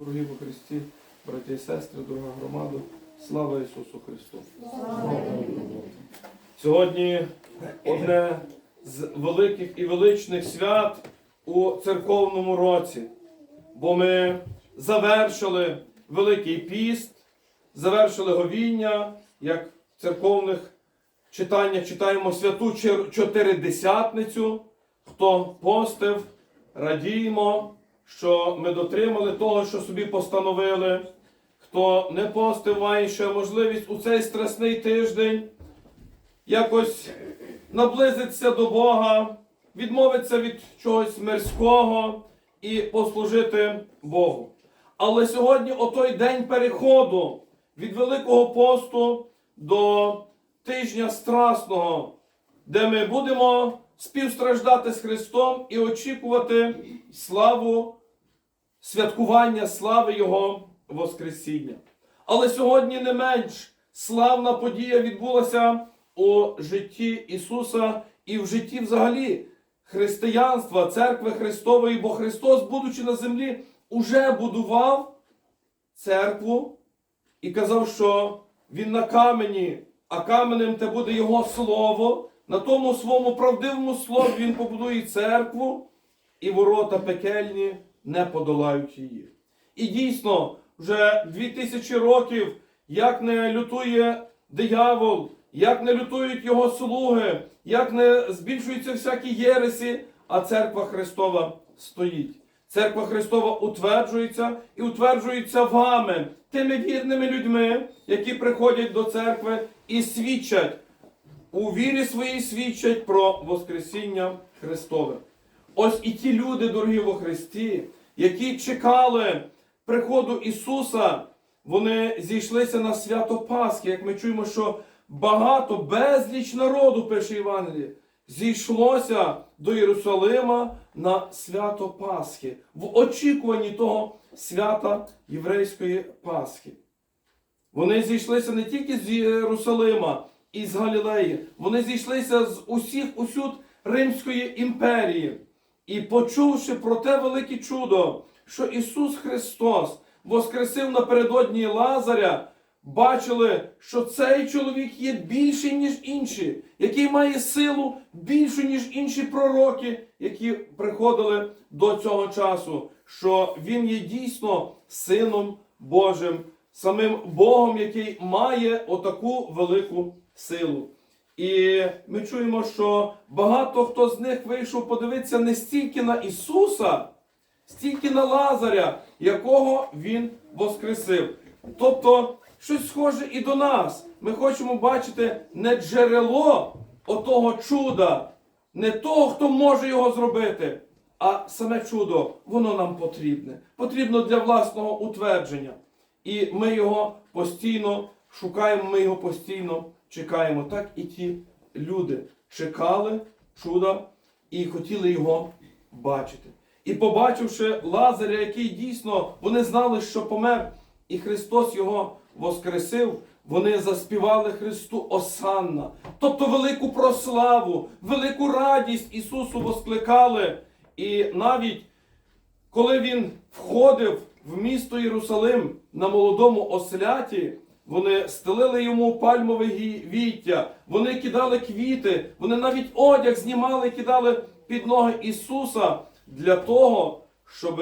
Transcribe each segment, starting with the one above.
Дорогі во Христі, браті і сестри, дорога громада, слава Ісусу Христу! Сьогодні одне з великих і величних свят у церковному році, бо ми завершили Великий піст, завершили говіння, як в церковних читаннях читаємо святу чотиридесятницю. Хто постив, радіємо, що ми дотримали того, що собі постановили. Хто не постив, має ще можливість у цей страсний тиждень якось наблизитися до Бога, відмовитися від чогось мирського і послужити Богу. Але сьогодні отой день переходу від Великого посту до тижня страсного, де ми будемо співстраждати з Христом і очікувати славу, святкування слави Його Воскресіння. Але сьогодні не менш славна подія відбулася у житті Ісуса і в житті взагалі християнства, церкви Христової, бо Христос, будучи на землі, уже будував церкву і казав, що Він на камені, а каменем те буде Його слово. На тому своєму правдивому слові Він побудує церкву, і ворота пекельні не подолають її. І дійсно, вже дві тисячі років, як не лютує диявол, як не лютують його слуги, як не збільшуються всякі єресі, а церква Христова стоїть. Церква Христова утверджується і утверджується вами, тими вірними людьми, які приходять до церкви і свідчать, у вірі своїй свідчать про Воскресіння Христове. Ось і ті люди, дорогі во Христі, які чекали приходу Ісуса, вони зійшлися на свято Пасхи. Як ми чуємо, що багато, безліч народу, пише Євангеліє, зійшлося до Єрусалима на свято Пасхи, в очікуванні того свята єврейської Пасхи. Вони зійшлися не тільки з Єрусалима і з Галілеї, вони зійшлися з усіх усюд Римської імперії. І почувши про те велике чудо, що Ісус Христос воскресив напередодні Лазаря, бачили, що цей чоловік є більший, ніж інші, який має силу більшу, ніж інші пророки, які приходили до цього часу, що Він є дійсно Сином Божим, самим Богом, який має отаку велику силу. І ми чуємо, що багато хто з них вийшов подивитися не стільки на Ісуса, стільки на Лазаря, якого Він воскресив. Тобто, щось схоже і до нас. Ми хочемо бачити не джерело отого чуда, не того, хто може його зробити, а саме чудо, воно нам потрібне. Потрібно для власного утвердження. І ми його постійно шукаємо, ми його постійно чекаємо. Так і ті люди чекали чуда і хотіли його бачити. І побачивши Лазаря, який дійсно вони знали, що помер, і Христос його воскресив, вони заспівали Христу Осанна, тобто велику прославу, велику радість Ісусу воскликали. І навіть коли він входив в місто Єрусалим на молодому осляті, вони стелили йому пальмове віття, вони кидали квіти, вони навіть одяг знімали і кидали під ноги Ісуса для того, щоб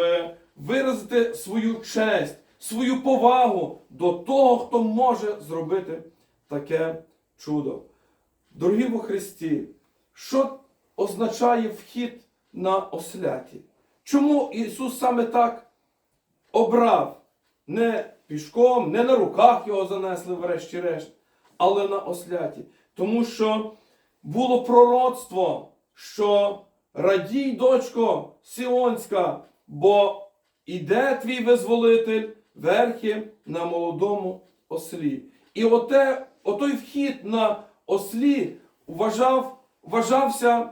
виразити свою честь, свою повагу до того, хто може зробити таке чудо. Дорогі во Христі, що означає вхід на осляті? Чому Ісус саме так обрав? Не пішком, не на руках його занесли, врешті-решт, але на осляті. Тому що було пророцтво, що радій, дочко Сіонська, бо іде твій визволитель верхи на молодому ослі. І оте, отой вхід на ослі вважав, вважався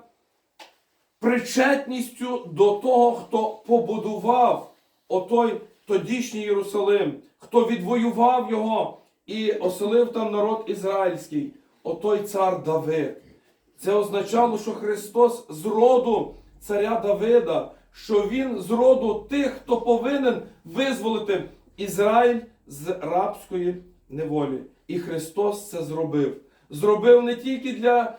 причетністю до того, хто побудував отой тодішній Єрусалим, хто відвоював його і оселив там народ ізраїльський, отой цар Давид. Це означало, що Христос з роду царя Давида, що він з роду тих, хто повинен визволити Ізраїль з рабської неволі. І Христос це зробив. Зробив не тільки для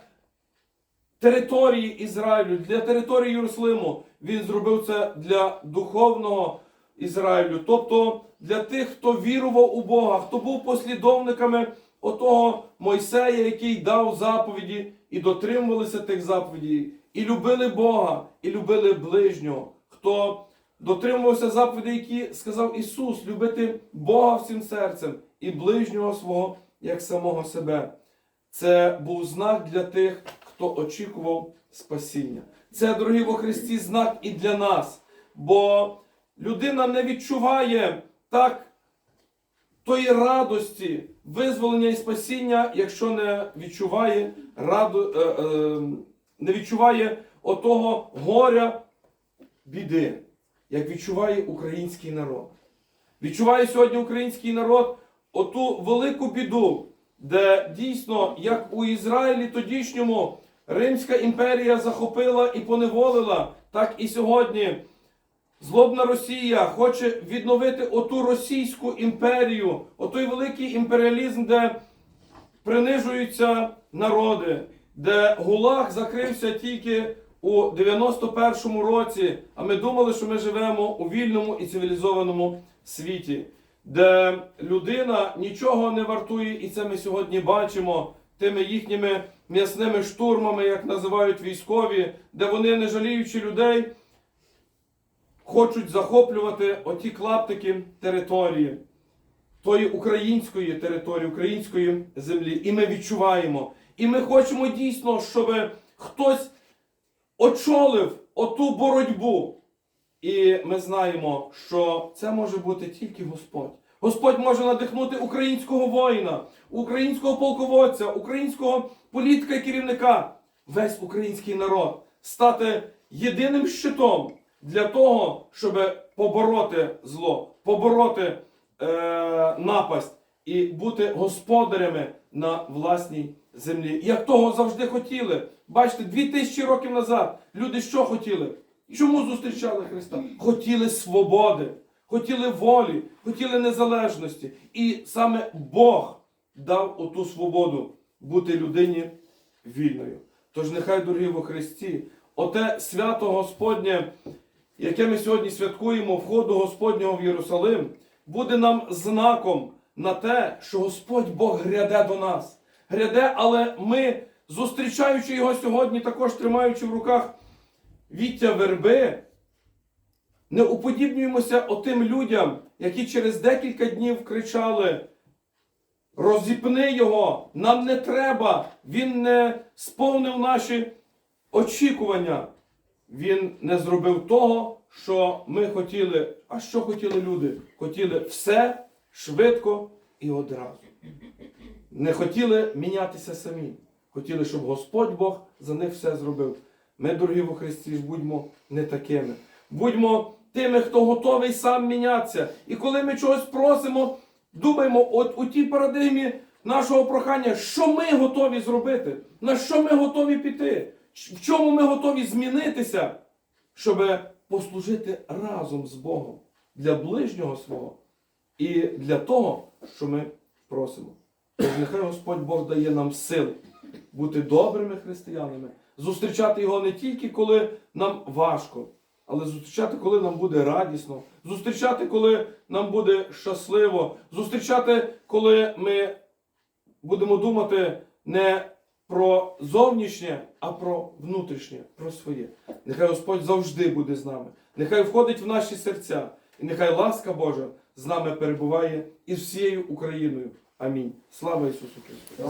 території Ізраїлю, для території Єрусалиму. Він зробив це для духовного Ізраїлю, тобто для тих, хто вірував у Бога, хто був послідовниками отого Мойсея, який дав заповіді і дотримувалися тих заповідей, і любили Бога, і любили ближнього. Хто дотримувався заповідей, які сказав Ісус, любити Бога всім серцем і ближнього свого як самого себе. Це був знак для тих, хто очікував спасіння. Це, дорогі во Христі, знак і для нас. Бо людина не відчуває так тої радості, визволення і спасіння, якщо не відчуває раду, е, е, не відчуває отого горя біди, як відчуває український народ. Відчуває сьогодні український народ оту велику біду, де дійсно, як у Ізраїлі тодішньому, Римська імперія захопила і поневолила, так і сьогодні. Злобна Росія хоче відновити оту Російську імперію, отой великий імперіалізм, де принижуються народи, де ГУЛАГ закрився тільки у 91-му році, а ми думали, що ми живемо у вільному і цивілізованому світі, де людина нічого не вартує, і це ми сьогодні бачимо тими їхніми м'ясними штурмами, як називають військові, де вони, не жаліючи людей, хочуть захоплювати оті клаптики території, тої української території, української землі. І ми відчуваємо. І ми хочемо дійсно, щоб хтось очолив оту боротьбу. І ми знаємо, що це може бути тільки Господь. Господь може надихнути українського воїна, українського полководця, українського політика і керівника, весь український народ стати єдиним щитом для того, щоб побороти зло, побороти е, напасть і бути господарями на власній землі. Як того завжди хотіли. Бачите, дві тисячі років назад люди що хотіли? Чому зустрічали Христа? Хотіли свободи, хотіли волі, хотіли незалежності. І саме Бог дав оту свободу бути людині вільною. Тож нехай, дорогі во Христі, оте свято Господнє, яке ми сьогодні святкуємо входу Господнього в Єрусалим, буде нам знаком на те, що Господь Бог гряде до нас. Гряде, але ми, зустрічаючи його сьогодні, також тримаючи в руках віття верби, не уподібнюємося отим людям, які через декілька днів кричали: Розіпни його, нам не треба, він не сповнив наші очікування. Він не зробив того, що ми хотіли. А що хотіли люди? Хотіли все швидко і одразу. Не хотіли мінятися самі. Хотіли, щоб Господь Бог за них все зробив. Ми, дорогі во Христі, ж будьмо не такими. Будьмо тими, хто готовий сам мінятися. І коли ми чогось просимо, думаємо, от у тій парадигмі нашого прохання, що ми готові зробити, на що ми готові піти, в чому ми готові змінитися, щоб послужити разом з Богом для ближнього свого і для того, що ми просимо. Тож нехай Господь Бог дає нам сил бути добрими християнами, зустрічати Його не тільки коли нам важко, але зустрічати, коли нам буде радісно, зустрічати, коли нам буде щасливо, зустрічати, коли ми будемо думати не про зовнішнє, а про внутрішнє, про своє. Нехай Господь завжди буде з нами. Нехай входить в наші серця, і нехай ласка Божа з нами перебуває і всією Україною. Амінь. Слава Ісусу Христу!